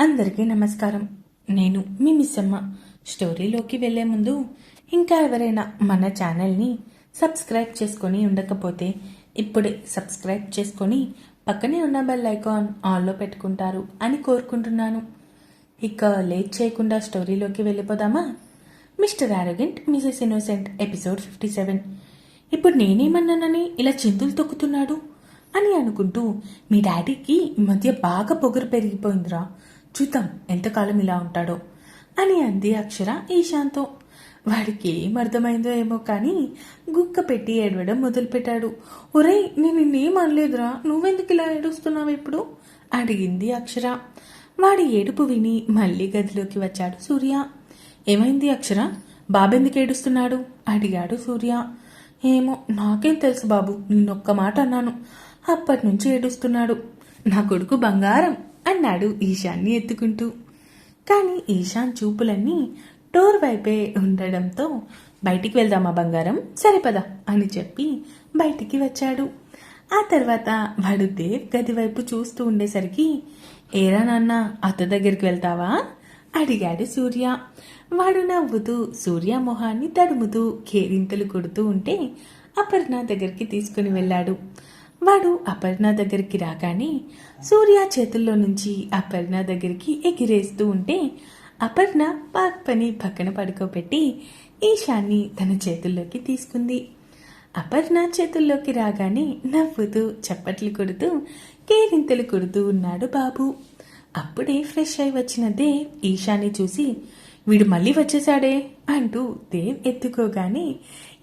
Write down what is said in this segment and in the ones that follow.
అందరికీ నమస్కారం. నేను మీ మిస్సమ్మ. స్టోరీలోకి వెళ్ళే ముందు ఇంకా ఎవరైనా మన ఛానల్ని సబ్స్క్రైబ్ చేసుకొని ఉండకపోతే ఇప్పుడే సబ్స్క్రైబ్ చేసుకొని పక్కనే ఉన్న బెల్ ఐకాన్ ఆన్లో పెట్టుకుంటారు అని కోరుకుంటున్నాను. ఇక లేట్ చేయకుండా స్టోరీలోకి వెళ్ళిపోదామా? Mister arrogant missus innocent episode fifty seven. ఇప్పుడు నేనేమన్నానని ఇలా చిందులు తొక్కుతున్నాడు అని అనుకుంటూ మీ డాడీకి ఈ మధ్య బాగా పొగరు పెరిగిపోయిందిరా. చూద్దాం ఎంతకాలం ఇలా ఉంటాడో అని అంది అక్షర ఈశాంతో వాడికి ఏం అర్థమైందో ఏమో కానీ గుక్క పెట్టి ఏడవడం మొదలుపెట్టాడు. ఒరేయ్ నేను నిన్నేం అనలేదురా నువ్వెందుకు ఇలా ఏడుస్తున్నావు ఇప్పుడు? అడిగింది అక్షర. వాడి ఏడుపు విని మళ్ళీ గదిలోకి వచ్చాడు సూర్య. ఏమైంది అక్షర? బాబెందుకు ఏడుస్తున్నాడు? అడిగాడు సూర్య. ఏమో నాకేం తెలుసు బాబు నిన్నొక్క మాట అన్నాను. అప్పటి నుంచి ఏడుస్తున్నాడు. నా కొడుకు బంగారం. అన్నాడు ఈశాన్ని ఎత్తుకుంటూ. కానీ ఈశాన్ చూపులన్నీ డోర్ వైపే ఉండడంతో బయటికి వెళ్దామా బంగారం? సరిపదా అని చెప్పి బయటికి వచ్చాడు. ఆ తర్వాత వాడు దేవ్ గది వైపు చూస్తూ ఉండేసరికి ఏరా నాన్న అత్త దగ్గరికి వెళ్తావా? అడిగాడు సూర్య. వాడు నవ్వుతూ సూర్య మొహాన్ని తడుముతూ కేరింతలు కొడుతూ ఉంటే అపర్ణ దగ్గరికి తీసుకుని వెళ్ళాడు. వాడు అపర్ణ దగ్గరికి రాగానే సూర్య చేతుల్లో నుంచి అపర్ణ దగ్గరికి ఎగిరేస్తూ ఉంటే అపర్ణ పాక్ పని పక్కన పడుకోబెట్టి ఈశాన్ని తన చేతుల్లోకి తీసుకుంది. అపర్ణ చేతుల్లోకి రాగానే నవ్వుతూ చప్పట్లు కొడుతూ కేరింతలు కొడుతూ ఉన్నాడు బాబు. అప్పుడే ఫ్రెష్ అయి వచ్చిన దేవ్ ఈశాని చూసి వీడు మళ్ళీ వచ్చేశాడే? అంటూ దేవ్ ఎత్తుకోగానే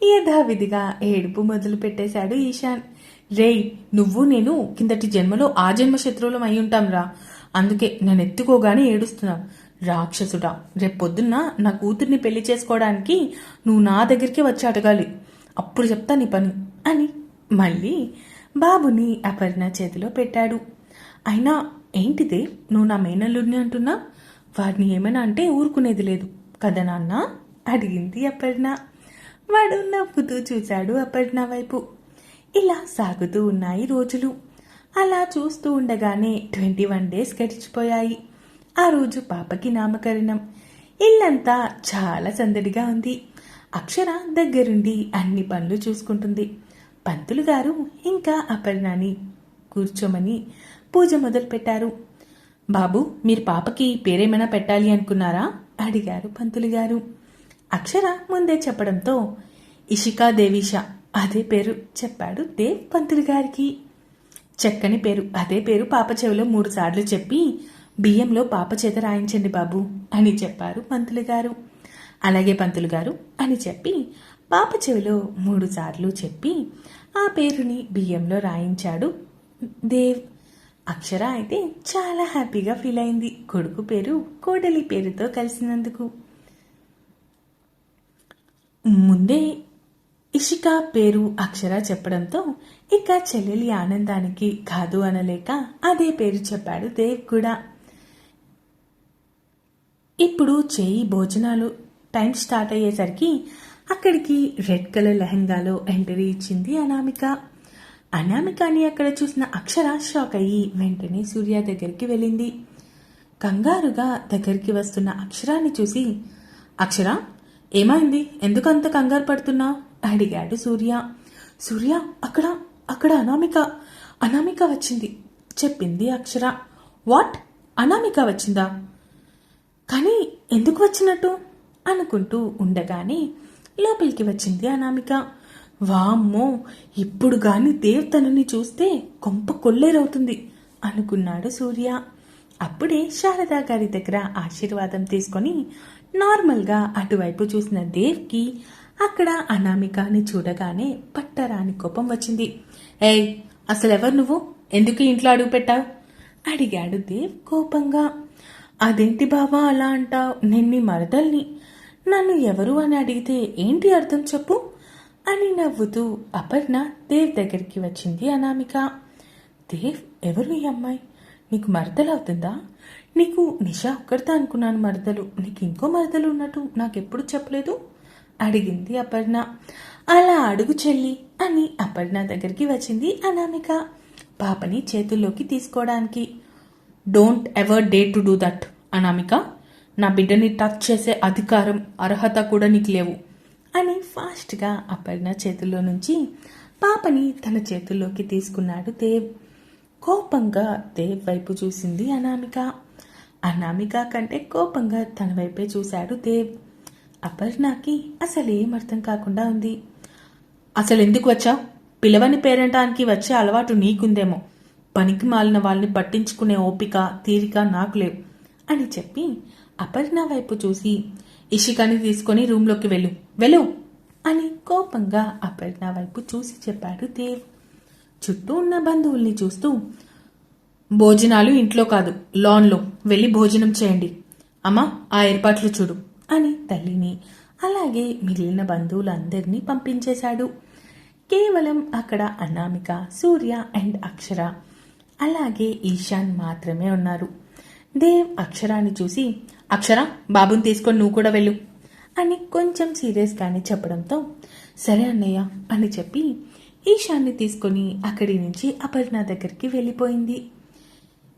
యథావిధిగా ఏడుపు మొదలు పెట్టేశాడు ఈశాన్. రేయ్ నువ్వు నేను కిందటి జన్మలో ఆ జన్మ శత్రువులం అయి ఉంటాంరా. అందుకే నేను ఎత్తుకోగానే ఏడుస్తున్నావు. రాక్షసుడా రేపొద్దున్న నా కూతుర్ని పెళ్ళి చేసుకోవడానికి నువ్వు నా దగ్గరికి వచ్చి అడగాలి. అప్పుడు చెప్తా నీ పని అని మళ్ళీ బాబుని అపర్ణ చేతిలో పెట్టాడు. అయినా ఏంటిదే? నువ్వు నా మేనల్లుడిని అంటున్నా? వాడిని ఏమైనా అంటే ఊరుకునేది లేదు. కదా నాన్న? అడిగింది అపర్ణ వాడు నవ్వుతూ చూశాడు అపర్ణ వైపు. ఇలా సాగుతూ ఉన్నాయి రోజులు. అలా చూస్తూ ఉండగానే ట్వంటీ వన్ డేస్ గడిచిపోయాయి. ఆ రోజు పాపకి నామకరణం. ఇల్లంతా చాలా సందడిగా ఉంది. అక్షర దగ్గరుండి అన్ని పనులు చూసుకుంటుంది. పంతులు గారు ఇంకా అపర్ణాని కూర్చోమని పూజ మొదలుపెట్టారు. బాబు మీరు పాపకి పేరేమైనా పెట్టాలి అనుకున్నారా? అడిగారు పంతులు గారు. అక్షర ముందే చెప్పడంతో ఇషికా దేవిష అదే పేరు చెప్పాడు దేవ్ పంతులు గారికి. చక్కని పేరు. అదే పేరు పాప చెవిలో మూడు సార్లు చెప్పి బియ్యంలో పాప చేత రాయించండి బాబు అని చెప్పారు పంతులు గారు. అలాగే పంతులు గారు అని చెప్పి పాప చెవిలో మూడు సార్లు చెప్పి ఆ పేరుని బియ్యంలో రాయించాడు దేవ్. అక్షర అయితే చాలా హ్యాపీగా ఫీల్ అయింది. కొడుకు పేరు కోడలి పేరుతో కలిసినందుకు. ముందే ఇషిక పేరు అక్షర చెప్పడంతో ఇక చెల్లెలి ఆనందానికి కాదు అనలేక అదే పేరు చెప్పాడు దేవ్ కూడా. ఇప్పుడు చేయి భోజనాలు టైం స్టార్ట్ అయ్యేసరికి అక్కడికి రెడ్ కలర్ లెహంగాలో ఎంట్రీ ఇచ్చింది అనామిక. అనామికని అక్కడ చూసిన అక్షర షాక్ అయ్యి వెంటనే సూర్య దగ్గరికి వెళ్ళింది. కంగారుగా దగ్గరికి వస్తున్న అక్షరాన్ని చూసి అక్షర ఏమైంది? ఎందుకంత కంగారు పడుతున్నావు? అడిగాడు సూర్య. సూర్య అక్కడ అక్కడ అనామిక అనామిక వచ్చింది చెప్పింది అక్షర. వాట్? అనామిక వచ్చిందా? కానీ ఎందుకు వచ్చినట్టు? అనుకుంటూ ఉండగానే లోపలికి వచ్చింది అనామిక. వామ్మో ఇప్పుడు గాని దేవ్ తనని చూస్తే కొంప కొల్లేరవుతుంది అనుకున్నాడు సూర్య. అప్పుడే శారదా గారి దగ్గర ఆశీర్వాదం తీసుకొని నార్మల్గా అటువైపు చూసిన దేవ్కి అక్కడ అనామికాని చూడగానే పట్టరాని కోపం వచ్చింది. ఏయ్ అసలెవరు నువ్వు? ఎందుకు ఇంట్లో అడుగు పెట్టావు? అడిగాడు దేవ్ కోపంగా. అదేంటి బావా అలా అంటావు? నిన్ని మరదల్ని. నన్ను ఎవరు అని అడిగితే ఏంటి అర్థం చెప్పు? అని నవ్వుతూ అపర్ణ దేవ్ దగ్గరికి వచ్చింది అనామిక. దేవ్ ఎవరు ఈ అమ్మాయి? నీకు మరదలు అవుతుందా? నీకు నిషా ఒక్కడితే అనుకున్నాను మరదలు. నీకు ఇంకో మరదలు ఉన్నట్టు నాకెప్పుడు చెప్పలేదు? అడిగింది అపర్ణ. అలా అడుగు చెల్లి అని అపర్ణ దగ్గరికి వచ్చింది అనామిక. పాపని చేతుల్లోకి తీసుకోవడానికి. Don't ever dare to do that Anamika. నా బిడ్డని టచ్ చేసే అధికారం అర్హత కూడా నీకు లేవు అని ఫాస్ట్గా అపర్ణ చేతుల్లో నుంచి పాపని తన చేతుల్లోకి తీసుకున్నాడు దేవ్. కోపంగా దేవ్ వైపు చూసింది అనామిక. అనామిక కంటే కోపంగా తన వైపే చూశాడు దేవ్. అపర్ణకి అసలేం అర్థం కాకుండా ఉంది. అసలు ఎందుకు వచ్చావు పిలవని పేరంటానికి వచ్చే అలవాటు నీకుందేమో. పనికి మాలిన వాళ్ళని పట్టించుకునే ఓపిక తీరిక నాకు లేవు అని చెప్పి అపర్ణ వైపు చూసి ఇషికాని తీసుకొని రూమ్లోకి వెళ్ళు వెళ్ళు అని కోపంగా అపర్ణ వైపు చూసి చెప్పాడు దేవ్. చుట్టూ ఉన్న బంధువుల్ని చూస్తూ భోజనాలు ఇంట్లో కాదు లాన్లో వెళ్ళి భోజనం చేయండి. అమ్మా ఆ ఏర్పాట్లు చూడు. అని తల్లిని అలాగే మిగిలిన బంధువులందరినీ పంపించేశాడు. కేవలం అక్కడ అనామిక సూర్య అండ్ అక్షర అలాగే ఈశాన్ మాత్రమే ఉన్నారు. దేవ్ అక్షరాన్ని చూసి అక్షర బాబుని తీసుకొని నువ్వు కూడా వెళ్ళు అని కొంచెం సీరియస్గానే చెప్పడంతో సరే అన్నయ్య అని చెప్పి ఈశాన్ని తీసుకొని అక్కడి నుంచి అపర్ణ దగ్గరికి వెళ్ళిపోయింది.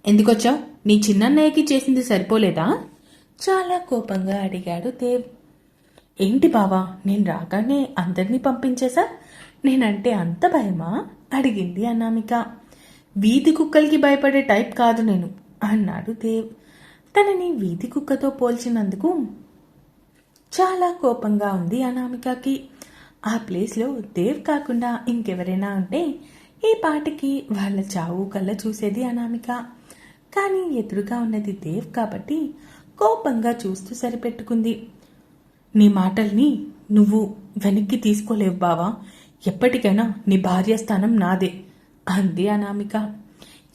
ఎందుకొచ్చావు? నీ చిన్నన్నయ్యకి చేసింది సరిపోలేదా? చాలా కోపంగా అడిగాడు దేవ్. ఏంటి బావా నేను రాగానే అందరినీ పంపించేశా? నేనంటే అంత భయమా? అడిగింది అనామిక. వీధి కుక్కలకి భయపడే టైప్ కాదు నేను అన్నాడు దేవ్. తనని వీధి కుక్కతో పోల్చినందుకు చాలా కోపంగా ఉంది అనామికకి. ఆ ప్లేస్లో దేవ్ కాకుండా ఇంకెవరైనా ఉంటే ఈ పాటికి వాళ్ళ చావు కళ్ళ చూసేది అనామిక. కానీ ఎదురుగా ఉన్నది దేవ్ కాబట్టి కోపంగా చూస్తూ సరిపెట్టుకుంది. నీ మాటల్ని నువ్వు వెనక్కి తీసుకోలేవు బావా. ఎప్పటికైనా నీ భార్య స్థానం నాదే. అంది అనామిక.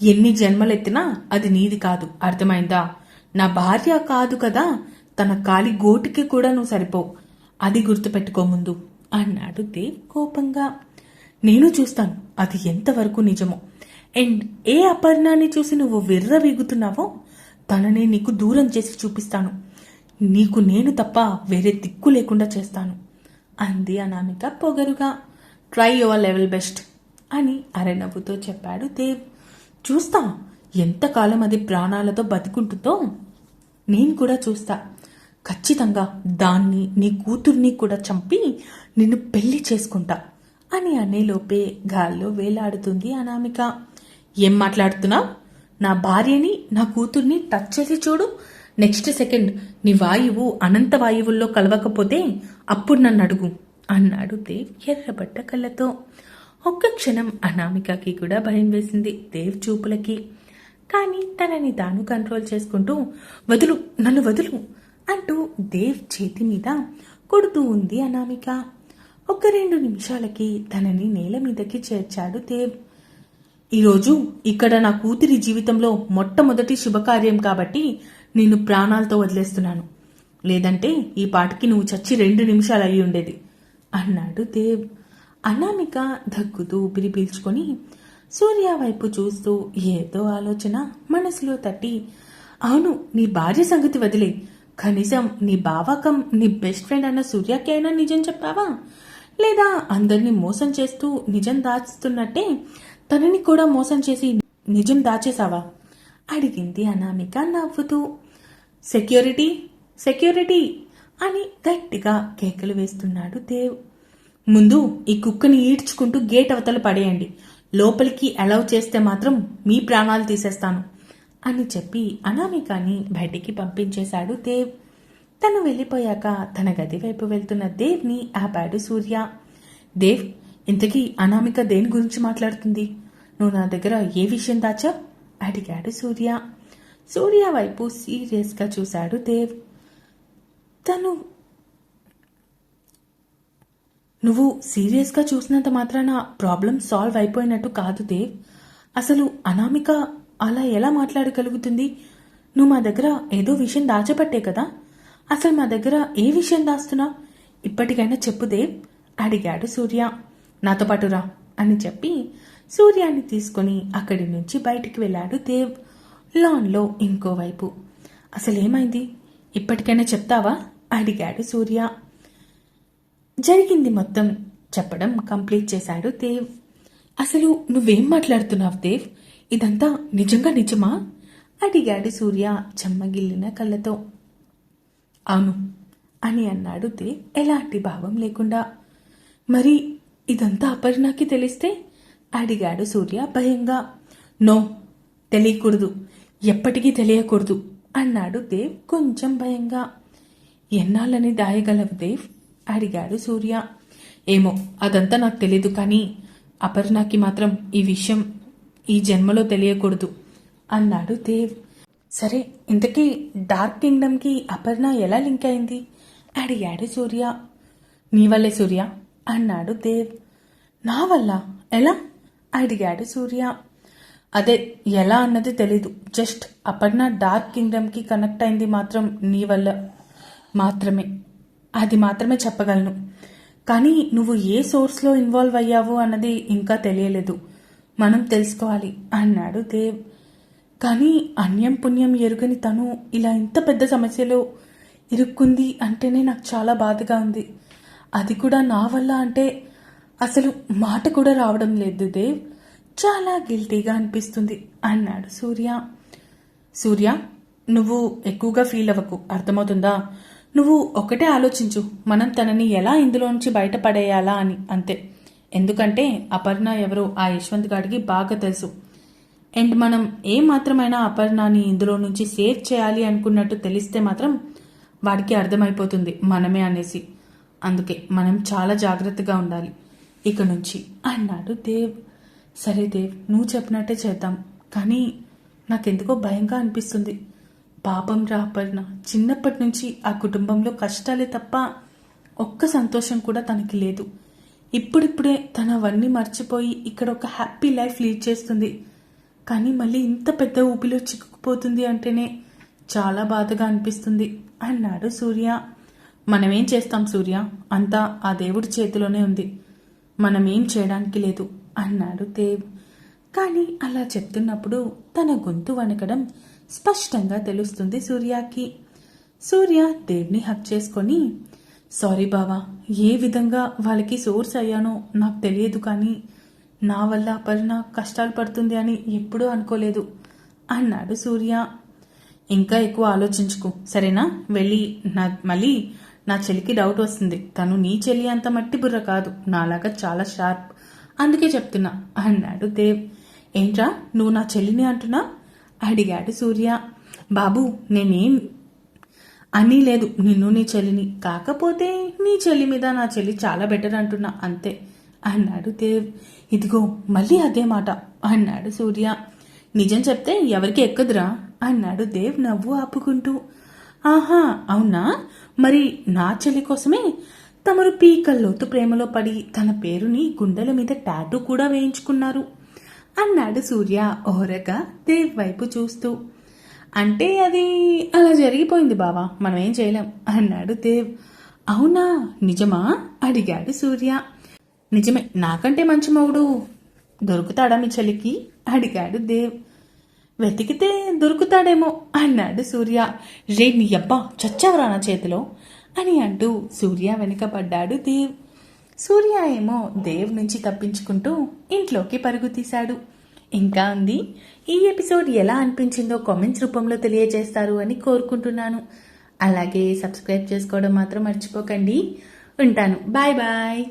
ఎన్ని జన్మలెత్తినా అది నీది కాదు. అర్థమైందా? నా భార్య కాదు కదా. తన కాలి గోటికి కూడా నువ్వు సరిపోవు. అది గుర్తుపెట్టుకో ముందు అన్నాడు దేవ్ కోపంగా. నేను చూస్తాను. అది ఎంతవరకు నిజమో. అండ్ ఏ అపర్ణాన్ని చూసి నువ్వు విర్ర వీగుతున్నావో తననే నీకు దూరం చేసి చూపిస్తాను. నీకు నేను తప్ప వేరే దిక్కు లేకుండా చేస్తాను. అంది అనామిక పొగరుగా. ట్రై యువర్ లెవెల్ బెస్ట్ అని అరెనవ్వుతో చెప్పాడు దేవ్. చూస్తా ఎంతకాలం అది ప్రాణాలతో బతికుంటుందో? నేను కూడా చూస్తా. ఖచ్చితంగా దాన్ని నీ కూతుర్ని కూడా చంపి నిన్ను పెళ్ళి చేసుకుంటా అని అనేలోపే గాల్లో వేలాడుతుంది అనామిక. ఏం మాట్లాడుతున్నా నా భార్యని నా కూతుర్ని టచ్ చేసి చూడు. నెక్స్ట్ సెకండ్ నీ వాయువు అనంత వాయువుల్లో కలవకపోతే అప్పుడు నన్ను అడుగు అన్నాడు దేవ్ ఎర్రబట్ట కళ్ళతో. ఒక్క క్షణం అనామికకి కూడా భయం వేసింది దేవ్ చూపులకి. కానీ తనని తాను కంట్రోల్ చేసుకుంటూ వదులు నన్ను వదులు అంటూ దేవ్ చేతి మీద కొడుతూ ఉంది అనామిక. ఒక రెండు నిమిషాలకి తనని నేల మీదకి చేర్చాడు దేవ్. ఈరోజు ఇక్కడ నా కూతురి జీవితంలో మొట్టమొదటి శుభకార్యం కాబట్టి నిన్ను ప్రాణాలతో వదిలేస్తున్నాను. లేదంటే ఈ పాటికి నువ్వు చచ్చి రెండు నిమిషాలు అయి ఉండేది. అన్నాడు దేవ్. అనామిక దగ్గుతూ ఊపిరి పీల్చుకొని సూర్య వైపు చూస్తూ ఏదో ఆలోచన మనసులో తట్టి అవును నీ భార్య సంగతి వదిలే. కనీసం నీ బావకం నీ బెస్ట్ ఫ్రెండ్ అన్న సూర్యకి అయినా నిజం చెప్పావా? లేదా అందరినీ మోసం చేస్తూ నిజం దాచుతున్నట్టే తనని కూడా మోసం చేసి నిజం దాచేశావా? అడిగింది అనామిక నవ్వుతూ. సెక్యూరిటీ సెక్యూరిటీ అని గట్టిగా కేకలు వేస్తున్నాడు దేవ్. ముందు ఈ కుక్కని ఈడ్చుకుంటూ గేట్ అవతల పడేయండి. లోపలికి అలౌ చేస్తే మాత్రం మీ ప్రాణాలు తీసేస్తాను అని చెప్పి అనామికాని బయటికి పంపించేశాడు దేవ్. తను వెళ్ళిపోయాక తన గది వైపు వెళ్తున్న దేవ్ని ఆపాడు సూర్య. దేవ్ ఇంతకీ అనామిక దేని గురించి మాట్లాడుతుంది? నువ్వు నా దగ్గర ఏ విషయం దాచా అడిగాడు సూర్య. సూర్య వైపు సీరియస్గా చూశాడు దేవ్. తను నువ్వు సీరియస్గా చూసినంత మాత్రాన ప్రాబ్లం సాల్వ్ అయిపోయినట్టు కాదు దేవ్. అసలు అనామిక అలా ఎలా మాట్లాడగలుగుతుంది? నువ్వు మా దగ్గర ఏదో విషయం దాచబట్టే కదా? అసలు మా దగ్గర ఏ విషయం దాస్తున్నావు ఇప్పటికైనా చెప్పు దేవ్ అడిగాడు సూర్య. నాతో పాటు రా అని చెప్పి సూర్యాన్ని తీసుకుని అక్కడి నుంచి బయటికి వెళ్ళాడు దేవ్ లాన్లో ఇంకోవైపు అసలేమైంది? ఇప్పటికైనా చెప్తావా? అడిగాడు సూర్య. జరిగింది మొత్తం చెప్పడం కంప్లీట్ చేశాడు దేవ్. అసలు నువ్వేం మాట్లాడుతున్నావు దేవ్? ఇదంతా నిజంగా నిజమా? అడిగాడు సూర్య చెమ్మగిల్లిన కళ్ళతో. అవును. అని అన్నాడు దే ఎలాంటి భావం లేకుండా. మరి ఇదంతా అపర్ణకి తెలిస్తే? అడిగాడు సూర్య భయంగా నో తెలియకూడదు. ఎప్పటికీ తెలియకూడదు అన్నాడు దేవ్ కొంచెం భయంగా. ఎన్నాళ్ళని దాయగలవు దేవ్? అడిగాడు సూర్య. ఏమో అదంతా నాకు తెలియదు కానీ అపర్ణకి మాత్రం ఈ విషయం ఈ జన్మలో తెలియకూడదు అన్నాడు దేవ్. సరే ఇంతకీ డార్క్ కింగ్డమ్కి అపర్ణ ఎలా లింక్ అయింది? అడిగాడు సూర్య. నీ వల్లే సూర్య అన్నాడు దేవ్. నా వల్ల? ఎలా? అడిగాడు సూర్య. అదే ఎలా అన్నది తెలీదు. జస్ట్ అపర్ణ డార్క్ కింగ్డమ్కి కనెక్ట్ అయింది మాత్రం నీ వల్ల మాత్రమే. అది మాత్రమే చెప్పగలను. కానీ నువ్వు ఏ సోర్స్లో ఇన్వాల్వ్ అయ్యావు అన్నది ఇంకా తెలియలేదు. మనం తెలుసుకోవాలి అన్నాడు దేవ్. కానీ అన్యం పుణ్యం ఎరుగని తను ఇలా ఇంత పెద్ద సమస్యలో ఇరుక్కుంది అంటేనే నాకు చాలా బాధగా ఉంది. అది కూడా నా వల్ల అంటే అసలు మాట కూడా రావడం లేదు దేవ్. చాలా గిల్టీగా అనిపిస్తుంది అన్నాడు సూర్య. సూర్య నువ్వు ఎక్కువగా ఫీల్ అవ్వకు. అర్థమవుతుందా? నువ్వు ఒకటే ఆలోచించు. మనం తనని ఎలా ఇందులోంచి బయటపడేయాలా అని. అంతే. ఎందుకంటే అపర్ణ ఎవరో ఆ యశ్వంత్ గాడికి బాగా తెలుసు. అండ్ మనం ఏ మాత్రమైనా అపర్ణాన్ని ఇందులో నుంచి సేవ్ చేయాలి అనుకున్నట్టు తెలిస్తే మాత్రం వాడికి అర్థమైపోతుంది మనమే అనేసి. అందుకే మనం చాలా జాగ్రత్తగా ఉండాలి. ఇక నుంచి అన్నాడు దేవ్. సరే దేవ్ నువ్వు చెప్పినట్టే చేద్దాం. కానీ నాకెందుకో భయంగా అనిపిస్తుంది. పాపం రా అపర్ణ. చిన్నప్పటి నుంచి ఆ కుటుంబంలో కష్టాలే తప్ప ఒక్క సంతోషం కూడా తనకి లేదు. ఇప్పుడిప్పుడే తన అవన్నీ మర్చిపోయి ఇక్కడ ఒక హ్యాపీ లైఫ్ లీడ్ చేస్తుంది. కానీ మళ్ళీ ఇంత పెద్ద ఊపిలో చిక్కుకుపోతుంది అంటేనే చాలా బాధగా అనిపిస్తుంది. అన్నాడు సూర్య. మనమేం చేస్తాం సూర్య? అంతా ఆ దేవుడి చేతిలోనే ఉంది. మనమేం చేయడానికి లేదు అన్నాడు దేవ్. కానీ అలా చెప్తున్నప్పుడు తన గొంతు వణకడం స్పష్టంగా తెలుస్తుంది సూర్యకి. సూర్య దేవ్ని హక్ చేసుకొని సారీ బావా ఏ విధంగా వాళ్ళకి సోర్స్ అయ్యానో నాకు తెలియదు కానీ నా వల్ల అపర్ణ కష్టాలు పడుతుంది అని ఎప్పుడూ అనుకోలేదు అన్నాడు సూర్య. ఇంకా ఎక్కువ ఆలోచించుకు. సరేనా? వెళ్ళి నా మళ్ళీ నా చెల్లికి డౌట్ వస్తుంది. తను నీ చెల్లి అంత మట్టి బుర్ర కాదు. నాలాగా చాలా షార్ప్ అందుకే చెప్తున్నా అన్నాడు దేవ్. ఏంట్రా? నువ్వు నా చెల్లిని అంటున్నా? అడిగాడు సూర్య. బాబు నేనేం అని లేదు. నిన్ను నీ చెల్లిని. కాకపోతే నీ చెల్లి మీద నా చెల్లి చాలా బెటర్ అంటున్నా. అంతే అన్నాడు దేవ్. ఇదిగో మళ్ళీ అదే మాట. అన్నాడు సూర్య. నిజం చెప్తే ఎవరికి ఎక్కదురా? అన్నాడు దేవ్ నవ్వు ఆపుకుంటూ. ఆహా అవునా? మరి నా చెల్లి కోసమే? తమరు పీకల్లోతు ప్రేమలో పడి తన పేరుని గుండెల మీద టాటూ కూడా వేయించుకున్నారు. అన్నాడు సూర్య ఓరగా దేవ్ వైపు చూస్తూ. అంటే అది అలా జరిగిపోయింది బావా మనం ఏం చేయలేం అన్నాడు దేవ్. అవునా నిజమా? అడిగాడు సూర్య. నిజమే నాకంటే మంచి మౌడు దొరుకుతాడా మీ చెల్లికి? అడిగాడు దేవ్. వెతికితే దొరుకుతాడేమో అన్నాడు సూర్య. రే నీ అబ్బా చచ్చావరా నా చేతిలో అని అంటూ సూర్య వెనుకబడ్డాడు దేవ్. సూర్య ఏమో దేవ్ నుంచి తప్పించుకుంటూ ఇంట్లోకి పరుగు తీశాడు. ఇంకా ఉంది ఈ ఎపిసోడ్ ఎలా అనిపించిందో కామెంట్స్ రూపంలో తెలియజేస్తారు అని కోరుకుంటున్నాను. అలాగే సబ్స్క్రైబ్ చేసుకోవడం మాత్రం మర్చిపోకండి. ఉంటాను. Bye bye.